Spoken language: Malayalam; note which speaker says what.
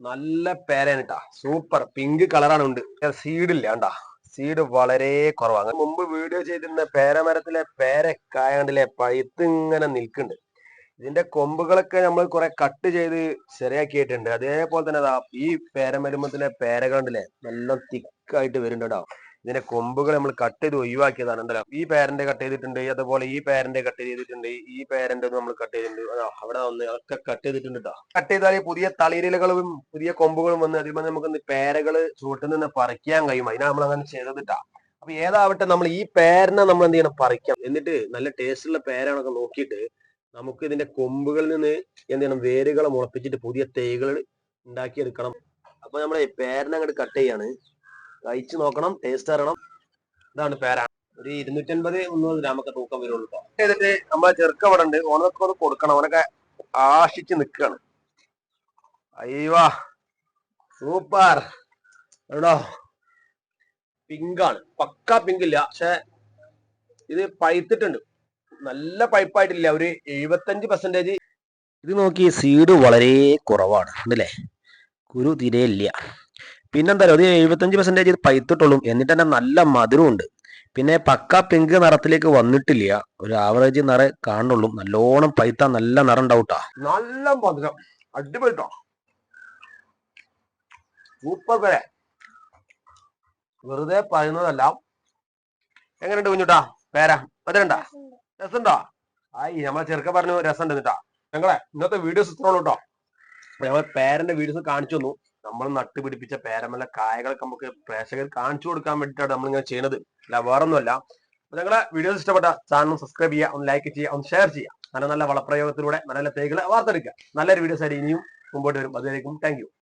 Speaker 1: നല്ല പേരാണ് കേട്ടാ സൂപ്പർ. പിങ്ക് കളറാണ് ഉണ്ട്. സീഡ് ഇല്ല കണ്ടാ. സീഡ് വളരെ കുറവാണ് മുമ്പ് വീഡിയോ ചെയ്തിരുന്ന പേരമരത്തിലെ പേരക്കായ കണ്ടില്ലേ പഴുത്ത് ഇങ്ങനെ നിൽക്കുന്നുണ്ട് ഇതിന്റെ കൊമ്പുകളൊക്കെ നമ്മൾ കുറെ കട്ട് ചെയ്ത് ശരിയാക്കിയിട്ടുണ്ട്. അതേപോലെ തന്നെ ഈ പേരമരുമത്തിലെ പേരകണ്ടിലെ നല്ല തിക്കായിട്ട് വരുന്നുണ്ട് കേട്ടോ ഇതിന്റെ കൊമ്പുകൾ നമ്മൾ കട്ട് ചെയ്ത് ഒഴിവാക്കിയതാണ്. ഉണ്ടല്ലോ ഈ പേരന്റ് കട്ട് ചെയ്തിട്ടുണ്ട് അതുപോലെ ഈ പേരന്റ് കട്ട് ചെയ്തിട്ടുണ്ട് ഈ പേരന്റ് നമ്മൾ കട്ട് ചെയ്തിട്ടുണ്ട്. അവിടെ ഒന്ന് ഒക്കെ കട്ട് ചെയ്തിട്ടുണ്ട് കേട്ടോ കട്ട് ചെയ്താൽ പുതിയ തളിരിലകളും പുതിയ കൊമ്പുകളും വന്ന് അതിൽ നമുക്ക് പേരകൾ ചുവട്ടിൽ നിന്ന് പറിക്കാൻ കഴിയും. അതിനാ നമ്മൾ അങ്ങനെ ചെയ്തതിട്ടാ അപ്പൊ ഏതാവട്ടെ നമ്മൾ ഈ പേരനെ നമ്മൾ എന്ത് ചെയ്യണം? പറിക്കാം. എന്നിട്ട് നല്ല ടേസ്റ്റുള്ള പേരാണൊക്കെ നോക്കിയിട്ട് നമുക്ക് ഇതിന്റെ കൊമ്പുകളിൽ നിന്ന് എന്ത് ചെയ്യണം? വേരുകളെ മുളപ്പിച്ചിട്ട് പുതിയ തൈകൾ ഉണ്ടാക്കിയെടുക്കണം. അപ്പൊ നമ്മളെ പേരനെ അങ്ങോട്ട് കട്ട് ചെയ്യാണ്. കഴിച്ചു നോക്കണം ടേസ്റ്റ് അറിയണം ഇതാണ് പേര ഒരു ഇരുന്നൂറ്റൻപത് മുന്നൂറ് ഗ്രാമൊക്കെ തൂക്കം വരുള്ളൂ ചെയ്തിട്ട് നമ്മളെ ചെറുക്ക അവിടെ ഉണ്ട് ഓനൊക്കെ ഒന്ന് കൊടുക്കണം. അവനൊക്കെ ആശിച്ച് നിൽക്കുകയാണ് അയ്യവാ സൂപ്പർ. എടോ പിങ്കാണ്. പക്ക പിങ്കില്ല. പക്ഷെ ഇത് പഴുത്തിട്ടുണ്ട്. നല്ല പൈപ്പായിട്ടില്ല ഒരു എഴുപത്തഞ്ച് പെർസെന്റേജ് ഇത് നോക്കി സീഡ് വളരെ കുറവാണ്. അല്ലേ? കുരു തീരെ ഇല്ല. പിന്നെന്താ ഒരു എഴുപത്തഞ്ച് പെർസെന്റേജ് ഇത് പൈത്തിട്ടുള്ളൂ എന്നിട്ട് തന്നെ നല്ല മധുരമുണ്ട് പിന്നെ പക്ക പിങ്ക് നിറത്തിലേക്ക് വന്നിട്ടില്ല. ഒരു ആവറേജ് നിറ കാണുള്ളൂ നല്ലോണം പൈത്ത നല്ല നിറം ഉണ്ടാവൂട്ടാ നല്ല മധുരം. അടിപൊളിട്ടോ സൂപ്പർ പേരെ വെറുതെ പറയുന്നതല്ല. എങ്ങനെയുണ്ട് കുഞ്ഞുട്ടാ പേര? മധുരണ്ടാ രസമുണ്ടോ? ആയി നമ്മളെ ചെറുക്ക പറഞ്ഞു രസമുണ്ട് എന്നിട്ടാ ഞങ്ങളെ ഇന്നത്തെ വീഡിയോസ് ഇത്രയുള്ളൂ കേട്ടോ ഞങ്ങൾ പേരന്റെ വീഡിയോസ് കാണിച്ചു തന്നു. നമ്മൾ നട്ടുപിടിപ്പിച്ച പേരമല കായകളൊക്കെ നമുക്ക് പ്രേക്ഷകർ കാണിച്ചു കൊടുക്കാൻ വേണ്ടിയിട്ടാണ് നമ്മൾ ഇങ്ങനെ ചെയ്യുന്നത് അല്ല വേറൊന്നുമല്ല. അപ്പൊ ഞങ്ങളെ വീഡിയോസ് ഇഷ്ടപ്പെട്ട ചാനൽ സബ്സ്ക്രൈബ് ചെയ്യുക ഒന്ന് ലൈക്ക് ചെയ്യുക ഒന്ന് ഷെയർ ചെയ്യുക. നല്ല നല്ല വളപ്രയോഗത്തിലൂടെ നല്ല നല്ല തേകൾ വാർത്തെടുക്കുക. നല്ലൊരു വീഡിയോസ് ആയിട്ട് ഇനിയും മുമ്പോട്ട് വരും. അതിലേക്കും താങ്ക്